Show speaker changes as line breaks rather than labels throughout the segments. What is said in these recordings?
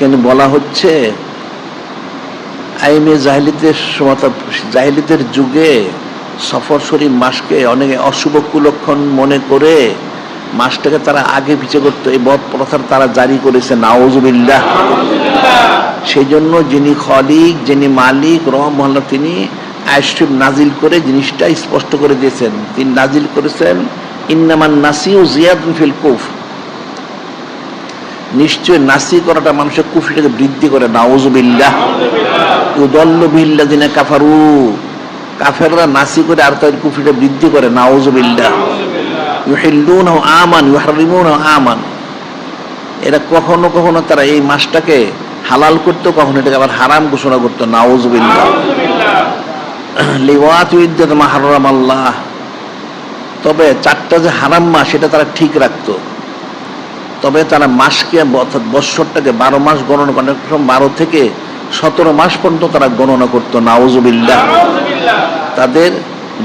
এখানে বলা হচ্ছে আইমে জাহিলিদের সমত, জাহিলিদের যুগে সফর শরীফ মাসকে অনেকে অশুভ কুলক্ষণ মনে করে মাসটাকে তারা আগে পিছে করতো। এই বদ প্রথার তারা জারি করেছে নাওজুবিল্লাহ সেই জন্য যিনি খলিক, যিনি মালিক রহমল্লা তিনি আইসক্রিম নাজিল করে জিনিসটা স্পষ্ট করে দিয়েছেন। তিনি নাজিল করেছেন, ইন্নামান নাসি ও জিয়াদ ফিল কুফ নিশ্চয় নাসি করাটা মানুষের কুফরিটাকে বৃদ্ধি করে, নাউজুবিল্লাহ। উদল্ল বিল্লা দিনে কাফারু, কাফেররা নাসি করে আর তাদের কুফরিটা বৃদ্ধি করে, নাউজুবিল্লাহ। ইউহিল্লুন আমান ইউহারিমুন আমান। এরা কখনো কখনো তারা এই মাসটাকে হালাল করতো, কখনো এটাকে আবার হারাম ঘোষণা করতো, নাউজুবিল্লাহ। লিওয়াত ইদ্দাত মা হারাম আল্লাহ তবে চারটা যে হারাম মাস, সেটা তারা ঠিক রাখতো। তবে তারা মাসকে অর্থাৎ বৎসরটাকে বারো মাস গণনা করে বারো থেকে সতেরো মাস পর্যন্ত তারা গণনা করতো নাওজুবিল্লাহ তাদের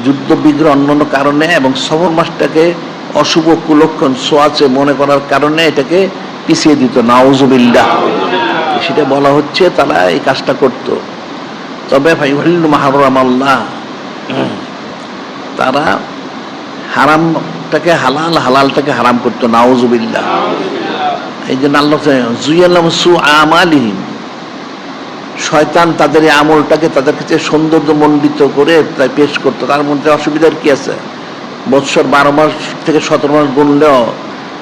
যুদ্ধ বিগ্রহ অন্যান্য কারণে এবং সফর মাসটাকে অশুভ কুলক্ষণ সোয়াচে মনে করার কারণে এটাকে পিছিয়ে দিত নাওজুবিল্লাহ সেটা বলা হচ্ছে তারা এই কাজটা করত। তবে ভাই মাহারাম আল্লাহ তারা হারামটাকে হালাল হালালটাকে হারাম করতো নাওজুবিল্লাহ এই জন্য আল্লাহ জুইয়াল্লাম সু আমালিহীন শয়তান তাদের এই আমলটাকে তাদের কাছে সৌন্দর্য মণ্ডিত করে তাই পেশ করতো। তার মধ্যে অসুবিধার কি আছে? বৎসর বারো মাস থেকে সতেরো মাস গুনলেও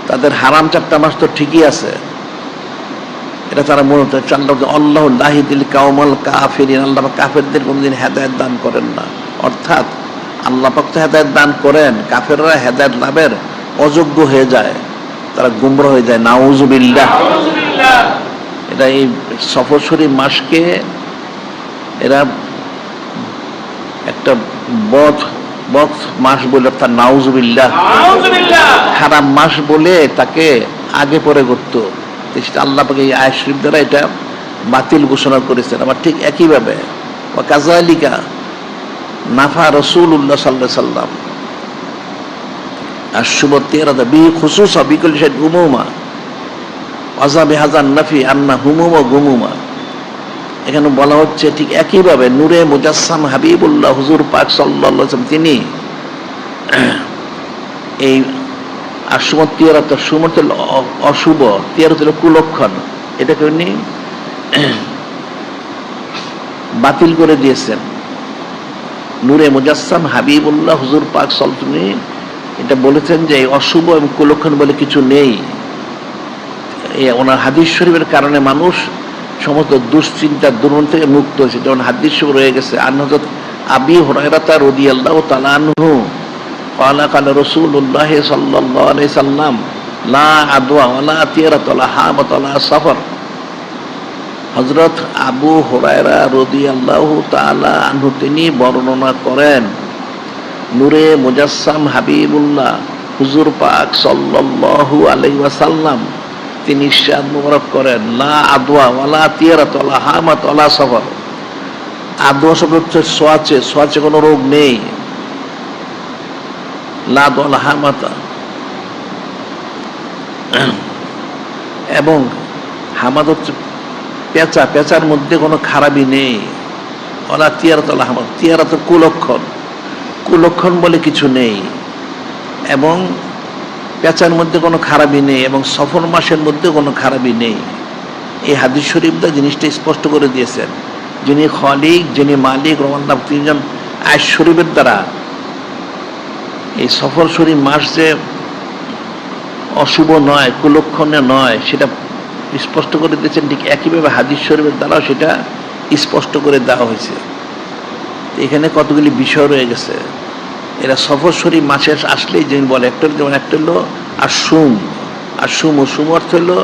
তাদের হারাম চারটা মাস তো ঠিকই আছে। এটা তারা মনে হতো আল্লাহ লাহিদিল কাউমাল কাফিরিন। আল্লাহ কাফেরদের কোনোদিন হেদায়ত দান করেন না। অর্থাৎ আল্লাহ পাক হেদায়ত দান করেন কাফেররা হেদায়ত লাভের অযোগ্য হয়ে যায় তারা গুমরা হয়ে যায়। নাউজুবিল্লাহ। এটা এই সফর শরীফ মাসকে এরা একটা বধ বধ মাস বলে অর্থাৎ নাউজুবিল্লাহ। খারাপ মাস বলে তাকে আগে পরে করতো আল্লাহ পাকে এই আয় শরীফ দ্বারা এটা বাতিল ঘোষণা করেছেন। আবার ঠিক একইভাবে কাজালিকা নাফা রসুল উল্লাহ সাল্লাহ সাল্লাম। আর শুভ তেরাদা বি খুসুসা বিকল শেখ গুমুমা অজাবে হাজার নাফি আন্না হুমুমা গুমুমা এখানে বলা হচ্ছে ঠিক একইভাবে নূরে মুজাসসাম হাবিবুল্লাহ হুজুর পাক সাল্লাহ তিনি এই আর সুমত তিয়ারত সুমত অশুভ তিয়ারত হল কুলক্ষণ। এটাকে উনি বাতিল করে দিয়েছেন। নূরে মুজাসম হাবিবুল্লাহ হুজুর পাক সলতনি, এটা বলেছেন যে অশুভ এবং কুলক্ষণ বলে কিছু নেই। ওনার হাদিস শরীফের কারণে মানুষ সমস্ত দুশ্চিন্তা, দুর্মন থেকে মুক্ত হয়েছে। যেমন হাদিস রয়ে গেছে আনহত আবি হরাইরাতা রদি আল্লাহ তালানহু কালা কাল রসুল উল্লাহ সাল্লাহ সাল্লাম, লা আদোয়া ওলা বা তলা সফর। হজরত আবু হরায়রা রদি আল্লাহ তালা আনহু তিনি বর্ণনা করেন, নূরে মুজাসসাম হাবিবুল্লাহ, হুজুর পাক সাল্লাল্লাহু আলাইহি ওয়াসাল্লাম, তিনি ইরশাদ মুবারক করেন, লা আদওয়া ওয়ালা তিয়ারাত ওয়ালা হামাত ওয়ালা সফর। আদওয়া শব্দ হচ্ছে সোয়াচে সোয়াচে কোনো রোগ নেই। লা দোয়ালা হামাতা। এবং হামাদ হচ্ছে পেঁচা, পেঁচার মধ্যে কোনো খারাপই নেই। ওলা তিয়ারাতলা হামাদ তিয়ারা তো কুলক্ষণ। কুলক্ষণ বলে কিছু নেই। এবং পেঁচার মধ্যে কোনো খারাপই নেই এবং সফর মাসের মধ্যে কোনো খারাপই নেই। এই হাদিস শরীফদা জিনিসটা স্পষ্ট করে দিয়েছেন। যিনি খলিক, যিনি মালিক রহমান তিনজন আয় শরীফের দ্বারা। এই সফর শরীফ মাস যে অশুভ নয়, কুলক্ষণে নয়, সেটা স্পষ্ট করে দিয়েছেন, ঠিক একইভাবে হাদিস শরীফের দ্বারাও সেটা স্পষ্ট করে দেওয়া হয়েছে। এখানে কতগুলি বিষয় রয়ে গেছে। এরা সফর শরীফ মাসে আসলেই যেমন বলে, একটা যেমন একটা হলো আর সুম আর সুম ও সুম অর্থ হলো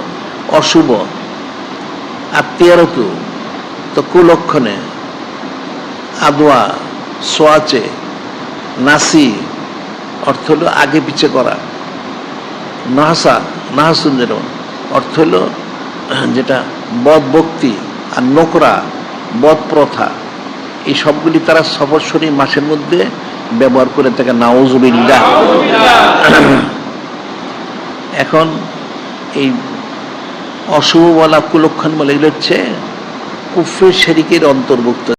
অশুভ আর তিয়ারতু তো কুলক্ষণে, আদোয়া, সোয়াচে, নাসি, অর্থ হলো আগে পিছে করা। নাহাসা, নাহাসুন যেরকম অর্থ হলো যেটা বদ ভক্তি আর নোকরা, বদ প্রথা, এই সবগুলি তারা শরীর মাসের মধ্যে ব্যবহার করে থাকে। নাওজুবিল্লাহ এখন এই অশুভ বলা কুলক্ষণ বলে, এগুলো হচ্ছে কুফরের শেরিকের অন্তর্ভুক্ত।